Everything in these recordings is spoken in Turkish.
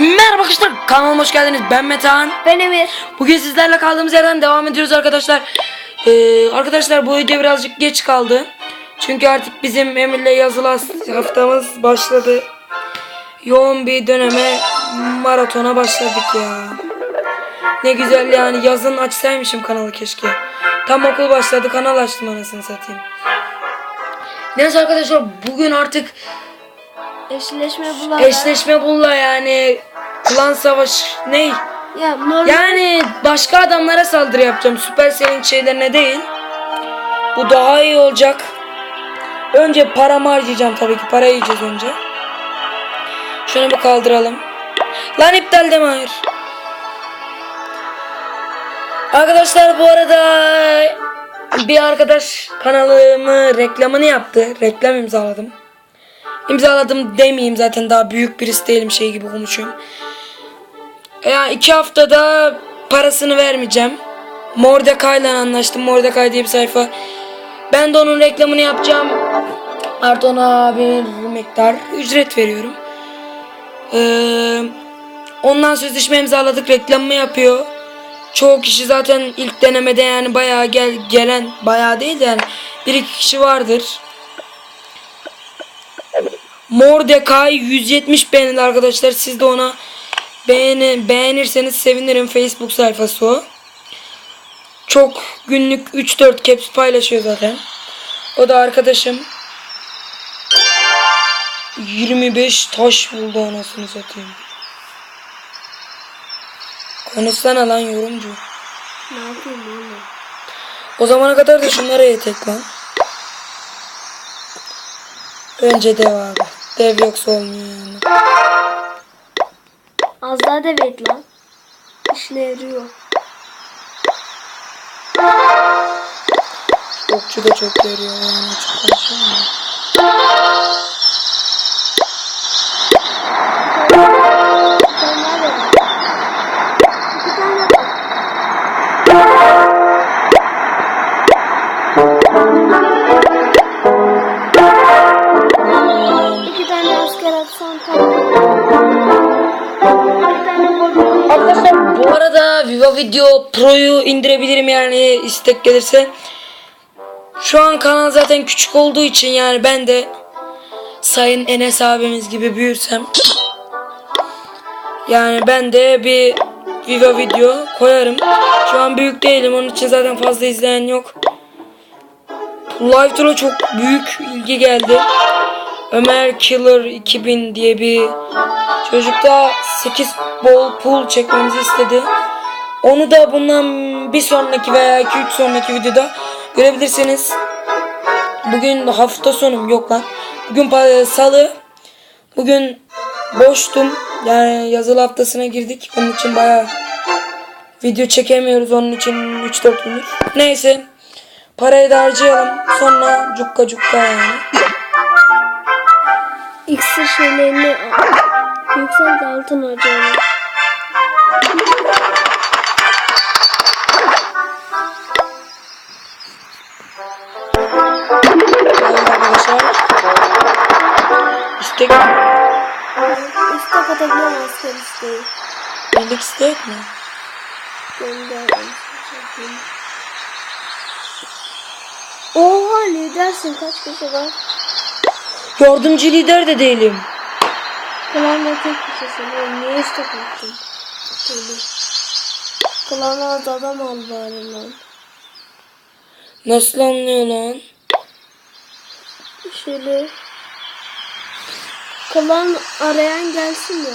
Merhaba arkadaşlar kanalıma hoş geldiniz. Ben Metehan. Ben Emir. Bugün sizlerle kaldığımız yerden devam ediyoruz arkadaşlar. Ee, Arkadaşlar bu video birazcık geç kaldı. Çünkü artık bizim Emir'le yazılı haftamız başladı. Yoğun bir döneme maratona başladık ya. Ne güzel yani yazın açsaymışım kanalı keşke. Tam okul başladı kanal açtım anasını satayım. Neyse arkadaşlar bugün artık Eşleşme bulan. eşleşme bulla yani Klan savaş ne? Ya normal. Yani başka adamlara saldırı yapacağım. Supercell'in şeylerine değil. Bu daha iyi olacak. Önce paramı harcayacağım tabii ki. Para yiyeceğiz önce. Şunu bir kaldıralım. Lan iptal deme hayır. Arkadaşlar bu arada bir arkadaş kanalımı reklamını yaptı. Reklam imzaladım. İmzaladım demeyeyim zaten daha büyük birisi değilim şey gibi konuşuyorum. Yani iki haftada parasını vermeyeceğim. Mordecai'yle anlaştım. Mordecai diye bir sayfa. Ben de onun reklamını yapacağım. Artı ona bir miktar ücret veriyorum. Ee, ondan sözleşme imzaladık. Reklamımı yapıyor. Çoğu kişi zaten ilk denemede yani bayağı gel gelen bayağı değil de yani bir iki kişi vardır. Mordecai 170 beğenildi arkadaşlar. Siz de ona beğeni, beğenirseniz sevinirim. Facebook sayfası o. Çok günlük 3-4 caps paylaşıyor zaten. O da arkadaşım. 25 taş buldu anasını satayım. Konuşsana lan yorumcu. Ne yapayım oğlum? O zamana kadar da şunlara yetek lan. Önce dev abi. Dev yoksa olmuyor yani. Az daha devet lan. İşine yarıyor. Okçu da çok veriyor yani çok konuşuyor Video Pro'yu indirebilirim yani istek gelirse. Şu an kanal zaten küçük olduğu için yani ben de Sayın Enes abimiz gibi büyürsem yani ben de bir Viva Video koyarım. Şu an büyük değilim onun için zaten fazla izleyen yok. Live Tour'a çok büyük ilgi geldi. Ömer Killer 2000 diye bir çocuk da 8 bol pool çekmemizi istedi. Onu da bundan bir sonraki veya 2-3 sonraki videoda görebilirsiniz. Bugün hafta sonum yok lan. Bugün salı. Bugün boştum. Yani yazılı haftasına girdik. Onun için bayağı video çekemiyoruz. Onun için 3-4 gündür. Neyse. Parayı da harcayalım. Sonra cukka cukka yani. İksir şeylerini yüksel de altın harcayalım. İstek atabiliyorum asker isteği. birlik istek mi? Gönder. Oha lidersin kaç kişi var? Yardımcı lider de değilim. Klanda tek kişisin. Niye istek attın? Klana az adam al bari lan. Nasıl anlıyor lan? Şöyle. Klan arayan gelsin ya.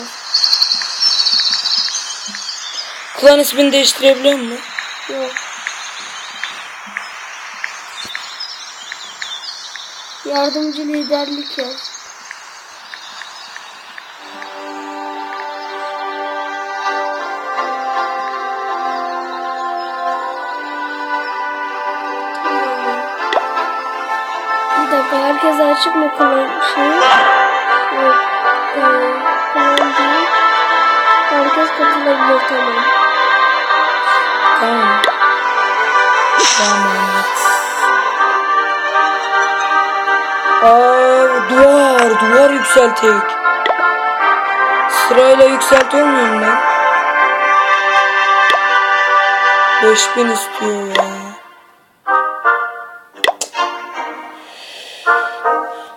Klan ismini değiştirebiliyor mu? Yok. Yardımcı liderlik yaz. Bir dakika herkes açık mı klan değil. Herkes katılabilir tamam. Tamam. Tamam. Aa, duvar, duvar yükseltek. Sırayla yükseltiyor muyum ben? 5000 istiyor ya.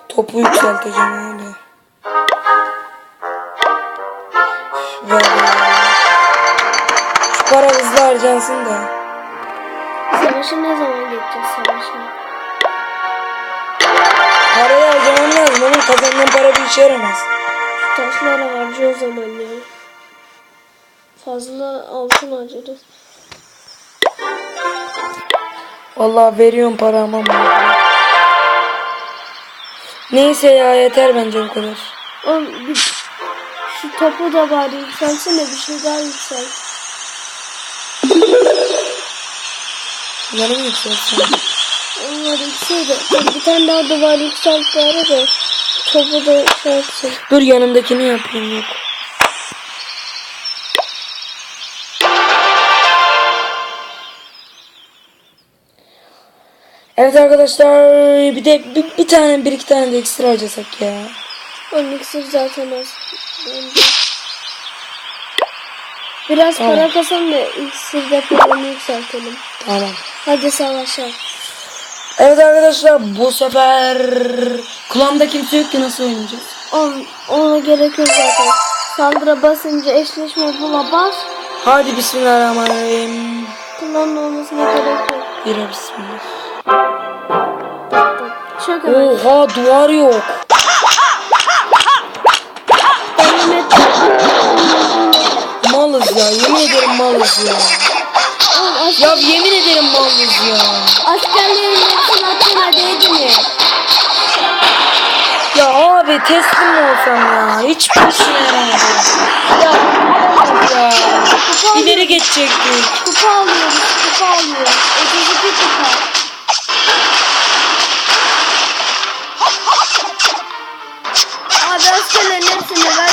Topu yükselteceğim öyle. Harcansın da. Savaşa ne zaman geçeceğiz savaşa? Parayı harcaman lazım. Onun kazandığın para bir işe yaramaz. Taşlara harcıyor o zaman ya. Fazla altın harcarız. Vallahi veriyorum paramı ama. Neyse ya yeter bence bu kadar. Oğlum bir, şu topu da bari yükselsene bir şey daha yüksel. Yarım yükseltsin. Onlar yüksel de dur, bir tane daha duvar yükselt bari de topu da şey yapsın. Dur yanımdakini yapayım yok. Evet arkadaşlar bir de bir, bir tane bir iki tane de ekstra harcasak ya. Onun iksir zaten az. Biraz Tamam. para kasalım da iksir depolarını yükseltelim. Tamam. Hadi savaşa. Evet arkadaşlar bu sefer kulağımda kimse yok ki nasıl oynayacağız? On, ona gerek yok zaten. Saldıra basınca eşleşme bula bas. Hadi bismillahirrahmanirrahim. Kullanın olmasına gerek yok. Bira bismillah. Çok önemli. Oha duvar yok. Malız ya yemin ederim malız ya. Ya yemin ederim malız ya. askerlerin hepsini atana değdi mi? Ya abi teslim olsam ya? Hiç yaramadı. Ya ya. İleri geçecektik. Kupa alıyoruz, kupa alıyoruz. Öteki bir kupa. Abi askerlerin hepsini verdiğinde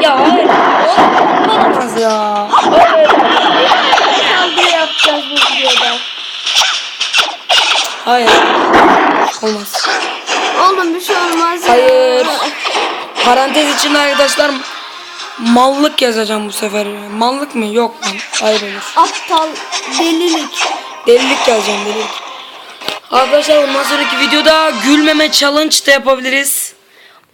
Ya hayır. Olamaz ya. Saldırı yapacağız bu videoda. Hayır. Olmaz. Oğlum bir şey olmaz ya. Hayır. Parantez içinde arkadaşlar mallık yazacağım bu sefer. Mallık mı? Yok lan. Hayır olur. Aptal, delilik. Delilik yazacağım delilik. Arkadaşlar bundan sonraki videoda gülmeme challenge da yapabiliriz.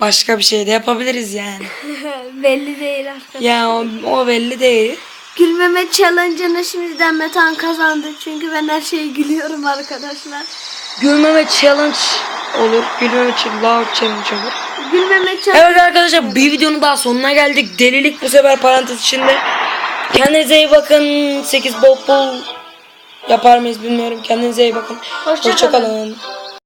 Başka bir şey de yapabiliriz yani. Belli değil arkadaşlar. Ya o, o belli değil. Gülmeme challenge'ını şimdiden Metan kazandı. Çünkü ben her şeye gülüyorum arkadaşlar. Gülmeme challenge olur. Gülmeme loud challenge olur. Gülmeme challenge. Evet arkadaşlar bir videonun daha sonuna geldik. Delilik bu sefer parantez içinde. Kendinize iyi bakın. 8 bol bol yapar mıyız bilmiyorum. Kendinize iyi bakın. Hoşça Hoşça kalın. kalın.